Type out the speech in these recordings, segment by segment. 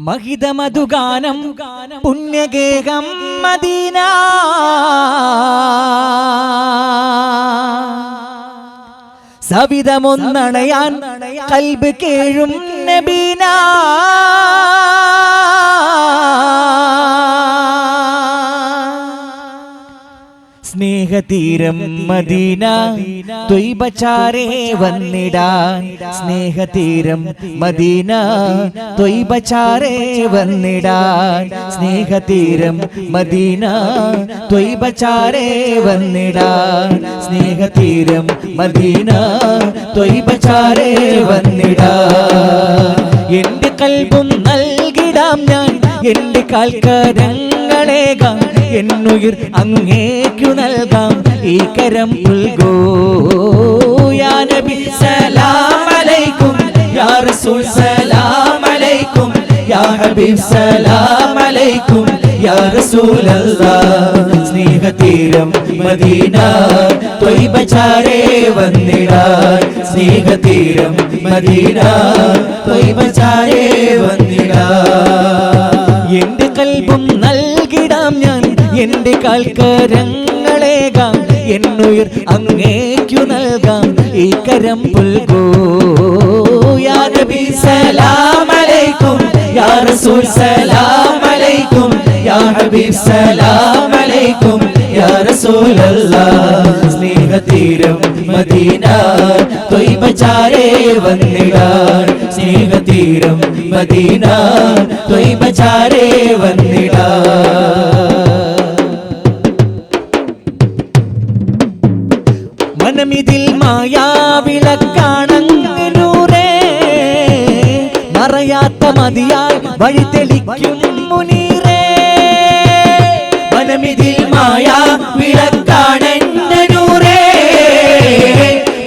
മഹിതമധുഗാനം പുണ്യഗേഹം Medina. സവിതമൊന്നണയാൻ കൽബ് കേഴും നബീന. സ്നേഹതീരം മദീന. ത്വയ്ബചാരേ വന്നിടാൻ. സ്നേഹതീരം മദീന. ത്വയ്ബചാരേ വന്നിടാൻ. സ്നേഹതീരം മദീന. ത്വയ്ബചാരേ വന്നിടാൻ. സ്നേഹതീരം മദീന. ത്വയ്ബചാരേ വന്നിടാൻ. എന്റെ കൽബും നൽകിടാം ഞാൻ. എന്റെ കാൽക്കരങ്ങളേകാം എന്നുയിർ അങ്ങേക്കു നൽകാം. ഈ കരം പുൽകോ സലാമലൈക്കും. യാ റസൂൽ സലാമലൈക്കും. യാ ഹബീബ് സലാമലൈക്കും. യാ റസൂലല്ലാഹ് സ്നേഹതീരം മദീന ത്വയ്ബചാരേ വന്നിടാൻ സ്നേഹതീരം മദീന ത്വയ്ബചാരേ വന്നിടാൻ എന്റെ കൽബും നൽകിടാം എന്റെ കാൽക്കരങ്ങളേകാം എന്നുയർ അങ്ങേക്കു നൽകാം. ഈ കരം പുൽകോ. യാ നബി സലാം അലൈക്കും യാ റസൂൽ സലാം അലൈക്കും യാ സലാം അലൈക്കും യാ സ്നേഹതീരം മദീന ത്വയ്ബചാരേ വന്നിടാൻ സ്നേഹതീരം മദീന ത്വയ്ബചാരേ വന്നിടാൻ വഴി തെളിക്കും മുനീറേ. മനമിതിൽ മായാ വിളക്കാണൂരേ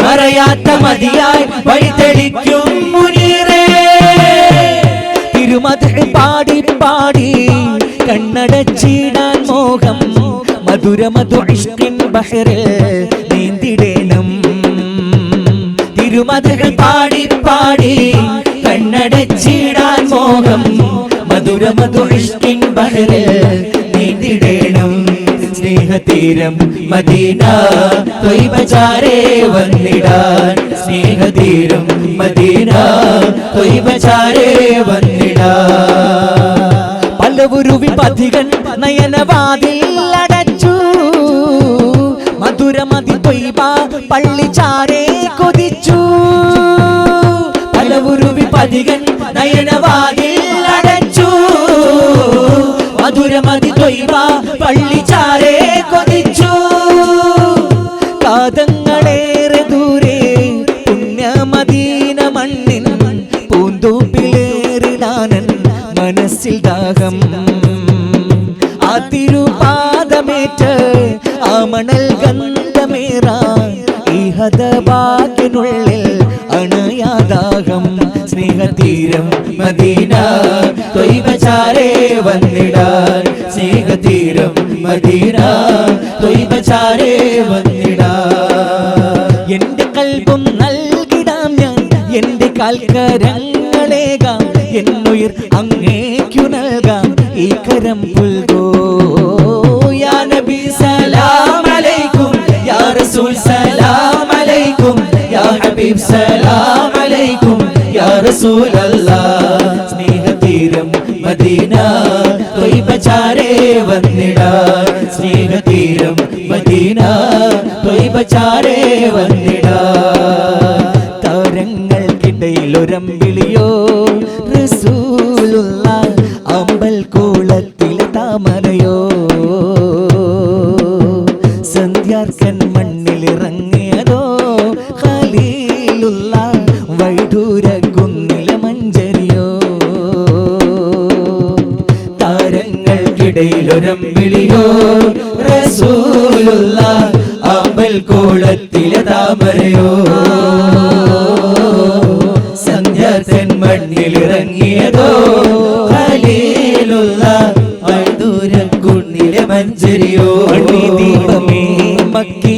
മറയാത്ത മതിയായി വഴി തെളിക്കും മുനീറേ. തിരുമതി പാടി പാടി കണ്ണടച്ചിടാൻ മോഹം. മധുര മധു ഇഷ്കിൻ ബഹറിൽ നീന്തിടേണം. തിരുമതകൾ പാടി പാടി സ്നേഹതീരം മദീന ത്വയ്ബചാരേ വന്നിടാൻ. സ്നേഹതീരം മദീന ത്വയ്ബചാരേ വന്നിടാൻ. പലവുരു പതികൻ നയനവാതിൽ അടച്ചു. മധുരമതി തൊയ്ബ പള്ളിച്ചാരെ കൊതിച്ചു. പലവുരു പതികൻ നയനവാതിൽ പള്ളിച്ചാരെ കൊതിച്ചു. പാദങ്ങളേറെ ദൂരെ പുണ്യമദീന മണ്ണിൻ പൂന്തോപ്പിലേറിടാനൻ മനസ്സിൽ ദാഹം. ആ തിരുപാദമേറ്റ് ആ മണൽ ഗന്ധമേറാൻ ഹതഭാഗ്യനുള്ളിൽ അണയാദാഹം. സ്നേഹതീരം മദീന തൊയ്വചാരേ വന്നിടാൻ മദീന ത്വയ്ബചാരേ വന്നിടാൻ എന്റെ കൽബും നൽകിടാം ഞാൻ എന്റെ കാൽക്കരങ്ങളേകാം എന്നുയിർ അങ്ങേക്കു നൽകാം. ഈ കരം പുൽകോ യാ നബി സലാം അലൈക്കും. യാ റസൂൽ സലാം അലൈക്കും. യാ ഹബീബ് സലാം അലൈക്കും. യാ റസൂലല്ലാഹ് സ്നേഹതീരം മദീന ത്വയ്ബചാരേ വന്നിടാൻ സ്നേഹതീരം ത്വയ്ബചാരേ വന്നിടാൻ താരങ്ങൾക്കിടയിൽ ഒരമ്പിളിയോ റസൂലുള്ള അമ്പൽ കൂളത്തിലെ താമരയോ. സന്ധ്യാർക്കൻ മണ്ണിലിറങ്ങിയതോ ഖലീലുള്ള വൈദൂര കുന്നിലെ മഞ്ചരിയോ. താരങ്ങൾക്കിടയിൽ ഒരമ്പിളിയോ റസൂലുള്ള താമരയോ സന്ധ്യാർക്കൻ മണ്ണിലിറങ്ങിയതോ ഖലീലുള്ള വൈഡൂര കുന്നിലെ മഞ്ചരിയോ? ദീപമേ മക്കി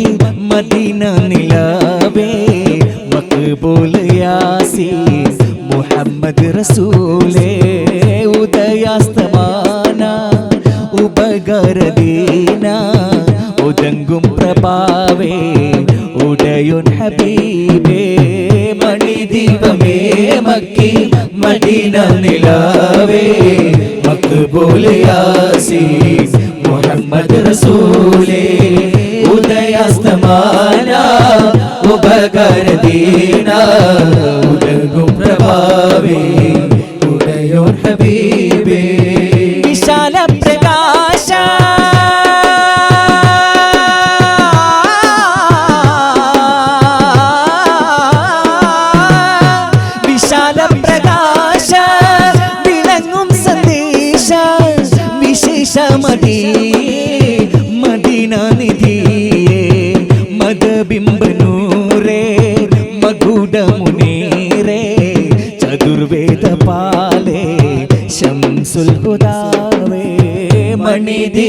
മദീന നിലാവേ റസൂലേ ഉദയാസ്തമാന ഉപകരദീന ഉലകും പ്രഭാവേ ഉദയോർ ഹബീബേ. വിശാല പ്രകാശ. വിശാല പ്രകാശ വിളങ്ങും സന്ദേശ വിശേഷമതി.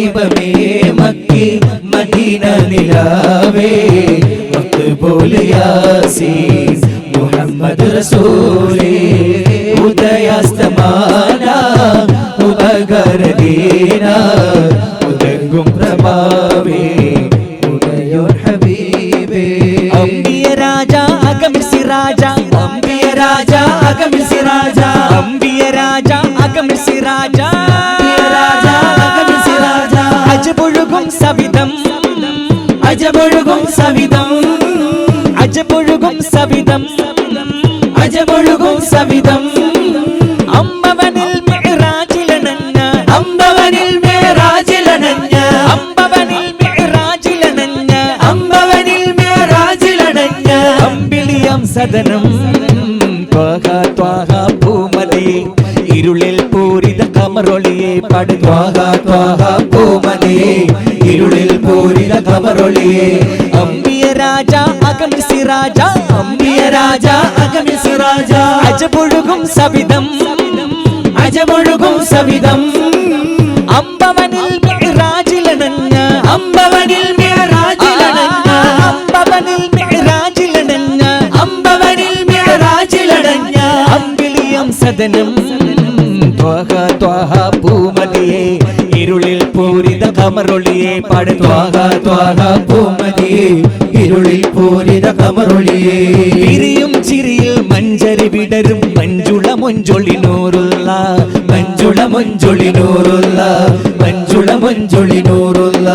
മണിദീപമേ മക്കി മദീന നിലാവേ. മക്ബൂൽ യാസീൻ മുഹമ്മദ് റസൂലേ. ഉദയാസ്തമാന സവിധം. അജപൊഴുകും സവിധം. അജപൊഴുകും സവിധം. കമറൊളിയെ അമ്പിയ രാജ അഗമിൽ രാജ. അമ്പിയ രാജ അകമിൽ രാജ. അജപൊഴുകും സവിതം അജമൊഴുകും സവിതം അമ്പവനിൽ മിഅ്റാജിലണഞ്ഞ അമ്പവനിൽ മേറാജിലണഞ്ഞ അമ്പവനിൽ മിഅ്റാജിലണഞ്ഞ അമ്പവനിൽ മേറാജിലണഞ്ഞ അമ്പിളിയം സദനം. ത്വഹ ത്വഹ ഭൂമതിയേ കമറൊളിയെ പാടുക ത്വാഹ ത്വാഹ പൂമതിയെ ഇരുളിൽ പൂരിത കമറൊളിയെ പിരിയും ചിരിയിൽ മഞ്ചരി വിടരും മഞ്ജുള മൊഞ്ചൊളി നൂറുള്ള മഞ്ജുള മഞ്ജുളി നൂറുള്ള മഞ്ജുള മഞ്ജുളി നൂറുള്ള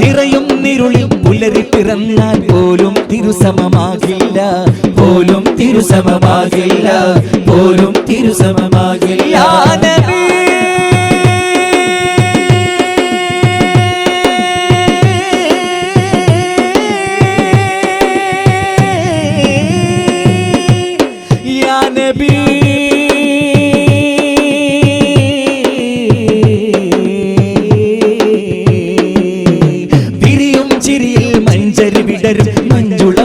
നിറയും നിരുളിൽ പുലരി പിറന്നാൽ പോലും തിരുസമമാകില്ല പോലും തിരുസമമാകില്ല പോലും തിരുസമമാകില്ല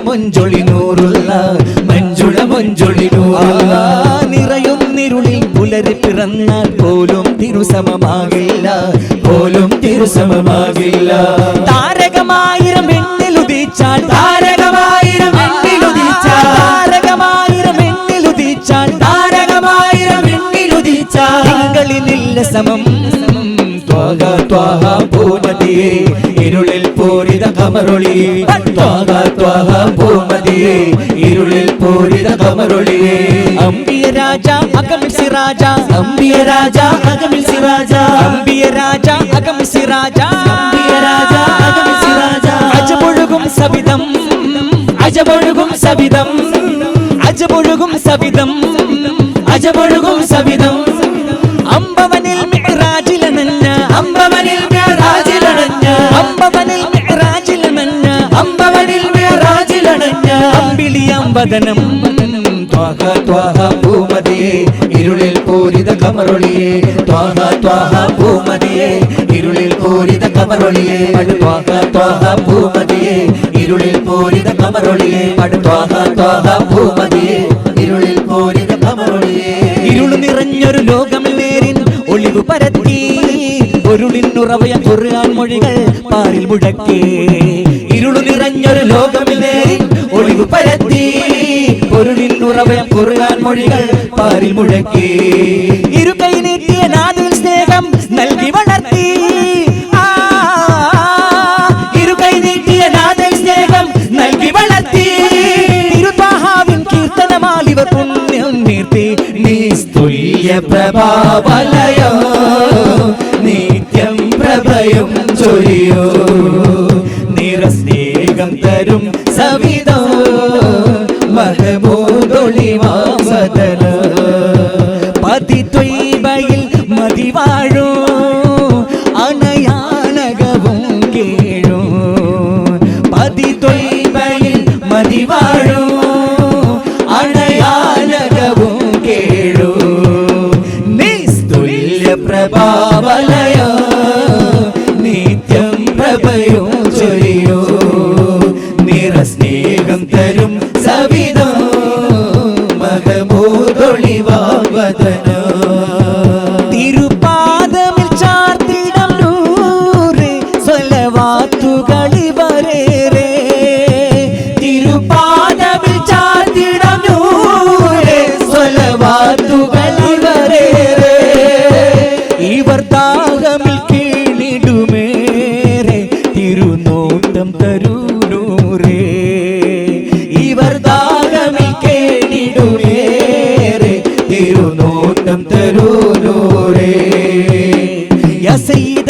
മൊഞ്ചൊളി നൂറുള്ള മഞ്ജുള മഞ്ജുളി നൂറുള്ള. ആ നിറയും നിരുളിൽ പുലരി പിറന്നാൽ പോലും തിരുസമമാകില്ല പോലും തിരുസമമാകില്ല. താരകമായിരം എണ്ണിലുദിച്ചാൽ താരകമായിരം എണ്ണിലുദിച്ചാൽ താരകമായിരം എണ്ണിലുദിച്ചാൽ താരകമായിരം എണ്ണിലുദിച്ച തിങ്കളിനില്ല സമം ത്വാഹ ത്വാഹ ഭൂമതിയെ ഇരുളിൽ പൂരിത കമറൊളിയെ ത്വാഹ ത്വാഹ ഭൂമതിയെ. ഇരുളിൽ പൂരിത കമറൊളിയെ. അമ്പിയ രാജ അകമിസി രാജ. അമ്പിയ രാജ അകമിസി രാജ. അമ്പിയ രാജ അകമിസി രാജ. അമ്പിയ രാജ അകമിസി രാജ. അജമൊഴുകും സവിധം. അജമൊഴുകും സവിധം. അജമൊഴുകും സവിധം. അജമൊഴുകും സവിധം. അമ്പവനിൽ വദനം ത്വാഹ ത്വാഹ ഭൂമതിയെ ഇരുളിൽ പൂരിത കമറൊളിയെ. ത്വാഹ ത്വാഹ ഭൂമതിയെ ഇരുളിൽ പൂരിത കമറൊളിയെ. ത്വാഹ ത്വാഹ ഭൂമതിയെ ഇരുളിൽ പൂരിത കമറൊളിയെ. ത്വാഹ ത്വാഹ ഭൂമതിയെ ഇരുളിൽ പൂരിത കമറൊളിയെ. ഇരുളു നിറഞ്ഞൊരു ലോകം നേരിൻ ഒളിവ് പരത്തി. പൊരുളിനുറവയ ഖുർആൻ മൊഴികൾ പാരിൽ മുഴക്കി. ഇരുളു നിറഞ്ഞൊരു ലോകം നേരിൻ ഒളിവ് പൊരുളിൽ ഉറവൻ പൊറുകാൻ മൊഴികൾ പാരിൽ മുഴക്കി. ഇരു കൈ നീട്ടിയ നാദിൽ സ്നേഹം നൽകി വളർത്തി. ഇരു കൈ നീട്ടിയ നാഥൻ സ്നേഹം നൽകി വളർത്തി. തിരുത്താഹാവിൻ കീർത്തനമാലിവർ പുണ്യം നീർത്തി. നിസ്തുല്യ പ്രഭ പ്രഭാവലയോ നിത്യം പ്രഭയം ചൊരിയോ. നിറസ്നേഹം തരും സവിതോ diva.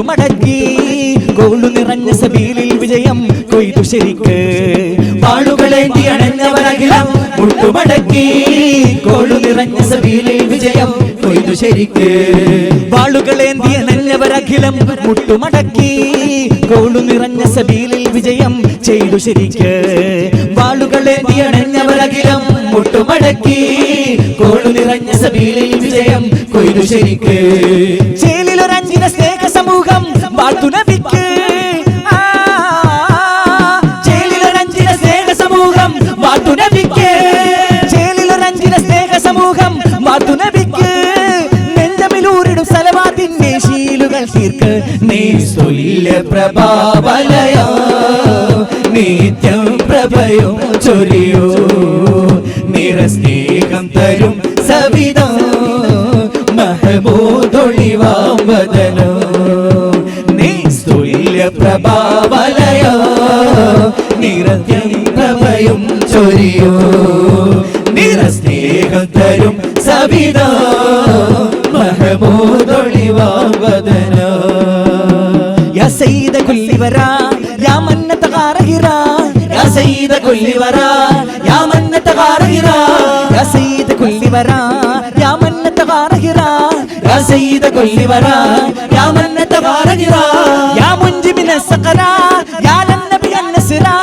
മുട്ടുമടക്കി കോളു നിറഞ്ഞ സബീലിൽ വിജയം കൊയ്തു ശരിക്ക്. വാളുകളേന്തി അണഞ്ഞവരകിലം മുട്ടുമടക്കി. കോളു നിറഞ്ഞ സബീലിൽ വിജയം കൊയ്തു ശരിക്ക്. വാളുകളേന്തി അണഞ്ഞവരഖിലം മുട്ടുമടക്കി. കോളു നിറഞ്ഞ സബീലിൽ വിജയം ചെയ്തു ശരിക്ക്. വാളുകളേന്തി അണഞ്ഞവരകിലം മുട്ടുമടക്കി. കോളു നിറഞ്ഞ സബീലിൽ വിജയം കൊയ്തു ശരിക്ക്. ചേലിലൊരഞ്ചിന സ്നേഹ സമൂഹം നബിക്ക്. ചേലിലൊരഞ്ചിന സമൂഹം സമൂഹം ശീലുകൾ നീ പ്രഭാവലയ നിത്യം പ്രഭയോ ചൊരിയോ. നിറസ്നേഹം തരും സവിത മഹബൂതൊളിവാവതനോ പ്രഭാവലയോ നിറത്യം പ്രഭയും ചൊരിയോ നിറസ്നേഹം തരും സവിതോ മഹബൂതൊളിവാവതനോ يا سيد كل ورا يا من تغارهرا يا سيد كل ورا يا من تغارهرا يا سيد كل ورا سيد كل ورا يا من تغارهرا يا منجي من السقرا يا للنبي النسرا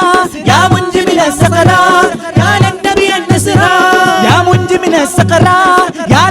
يا منجب السقرا يا للنبي النسرا يا منجي من السقرا يا